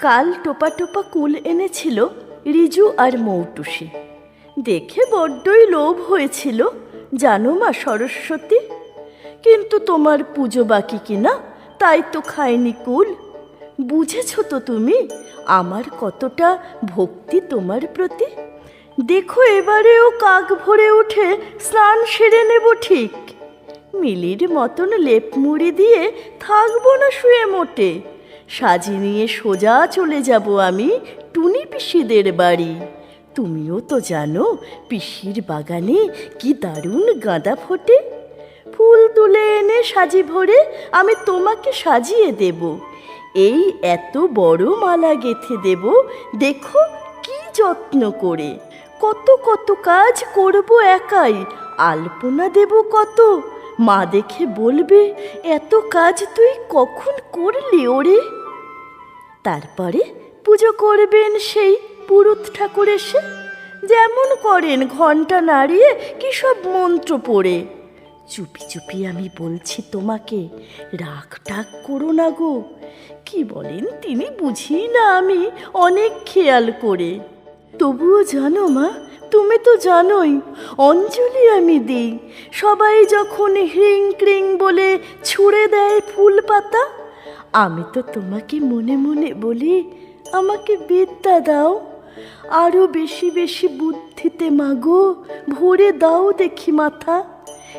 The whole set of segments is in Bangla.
কাল টোপা টোপা কুল এনেছিল রিজু আর মৌটুসি। দেখে বড্ডই লোভ হয়েছিল, জানো মা সরস্বতী? কিন্তু তোমার পুজো বাকি কিনা, তাই তো খায়নি কুল। বুঝেছ তো তুমি, আমার কতটা ভক্তি তোমার প্রতি? দেখো এবারেও কাক ভরে উঠে স্নান সেরে নেব ঠিক। মিলির মতন লেপ মুড়ি দিয়ে থাকব না শুয়ে মোটে। সাজি নিয়ে সোজা চলে যাব আমি টুনি পিসিদের বাড়ি। তুমিও তো জানো, পিসির বাগানে কি দারুণ গাঁদা ফোটে। ফুল তুলে এনে সাজি ভরে আমি তোমাকে সাজিয়ে দেব। এই এত বড় মালা গেথে দেব, দেখো কি যত্ন করে। কত কত কাজ করব একাই, আলপনা দেব কত। মা দেখে বলবে, এত কাজ তুই কখন করলি ওরে? তারপরে পুজো করবেন সেই পুরুত ঠাকুর এসে। যেমন করেন ঘণ্টা নাড়িয়ে কি সব মন্ত্র পড়ে। চুপি চুপি আমি বলছি তোমাকে, রাগ টাগ করো না গো। কি বলেন তিনি বুঝি না আমি অনেক খেয়াল করে। তবুও জানো মা, তুমি তো জানোই, অঞ্জলি আমি দিই। সবাই যখন হ্রিং ক্রিং বলে ছুঁড়ে দেয় ফুল পাতা আমি তো তোমাকে মনে মনে বলি, আমাকে বিদ্যা দাও। আরও বেশি বেশি বুদ্ধিতে মাগো, ভরে দাও দেখি মাথা।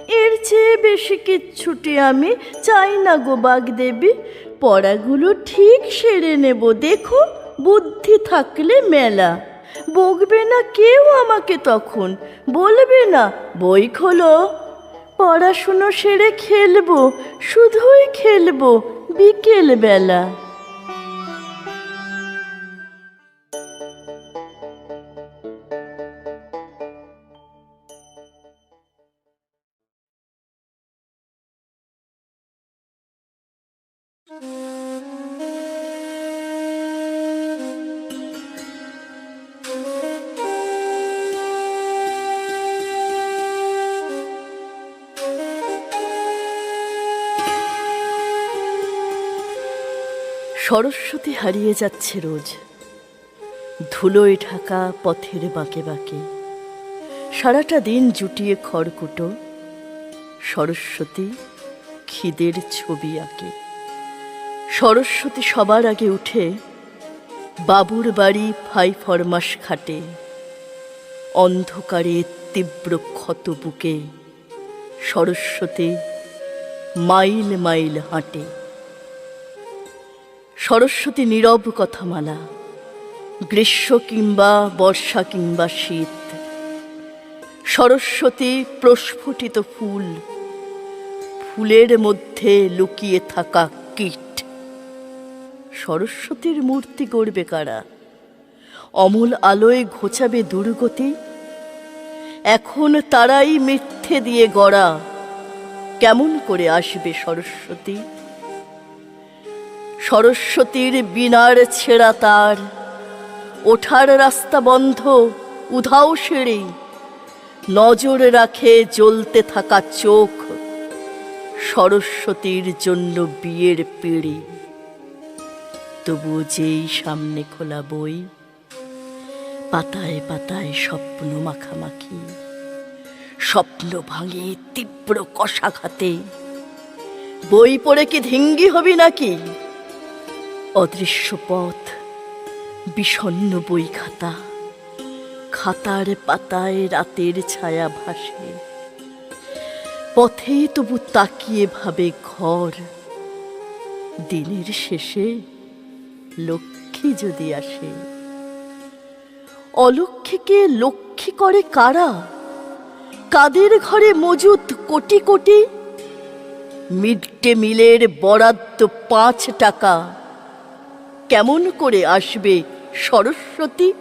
এর চেয়ে বেশি কিচ্ছুটি আমি চাই না গো বাগদেবী। পড়াগুলো ঠিক সেরে নেব, দেখো বুদ্ধি থাকলে মেলা। বকবে না কেউ আমাকে তখন, বলবে না বই খোলো। পড়াশুনো সেরে খেলব, শুধুই খেলব বিকেল সরস্বতী হারিয়ে যাচ্ছে রোজ। ধুলোয় ঢাকা পথের বাঁকে বাঁকে। সারাটা দিন জুটিয়ে খড়কুটো। সরস্বতী খিদের ছবি আঁকে। সরস্বতী সবার আগে উঠে বাবুর বাড়ি ফাই ফরমাস খাটে। অন্ধকারে তীব্র ক্ষত বুকে সরস্বতী মাইল মাইল হাঁটে। সরস্বতী নীরব কথামালা, গ্রীষ্ম কিংবা বর্ষা কিংবা শীত, সরস্বতী প্রস্ফুটিত ফুল, ফুলের মধ্যে লুকিয়ে থাকা কীট। সরস্বতীর মূর্তি গড়বে কারা? অমল আলোয় ঘোচাবে দুর্গতি? এখন তারাই মিথ্যে দিয়ে গড়া। কেমন করে আসবে সরস্বতী? সরস্বতীর বিনার ছেঁড়া তার। ওঠার রাস্তা বন্ধ, উধাও সেরে নজর রাখে জ্বলতে থাকা চোখ। সরস্বতীর জন্য বিয়ের পেড়ে। তবু যেই সামনে খোলা বই, পাতায় পাতায় স্বপ্ন মাখামাখি। স্বপ্ন ভাঙে তীব্র কষাঘাতে। বই পড়ে কি ধিঙ্গি হবি নাকি? অদৃশ্য পথ বিষণ্ন বই খাতা খাতার পাতায় রাতের ছায়া ভাসে। পথে তবু তাকিয়ে ভাবে ঘর, দিনের শেষে লক্ষ্মী যদি আসে। অলক্ষ্মীকে লক্ষ্মী করে কারা? কাদের ঘরে মজুদ কোটি কোটি? মিড ডে মিলের বরাদ্দ পাঁচ টাকা। কেমন করে আসবে সরস্বতী?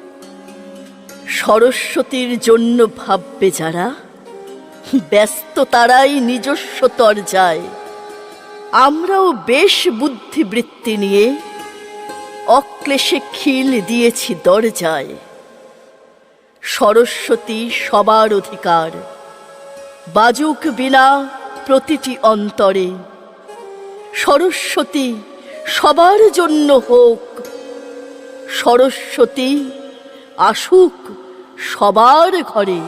সরস্বতীর জন্য ভাববে যারা, ব্যস্ত তারাই নিজস্ব তরজায়। আমরাও বেশ বুদ্ধিবৃত্তি নিয়ে অক্লেশে খিল দিয়েছি দরজায়। সরস্বতী সবার অধিকার, বাজুক বিনা প্রতিটি অন্তরে। সরস্বতী সবার জন্য হোক সরস্বতী আসুক সবার ঘরে।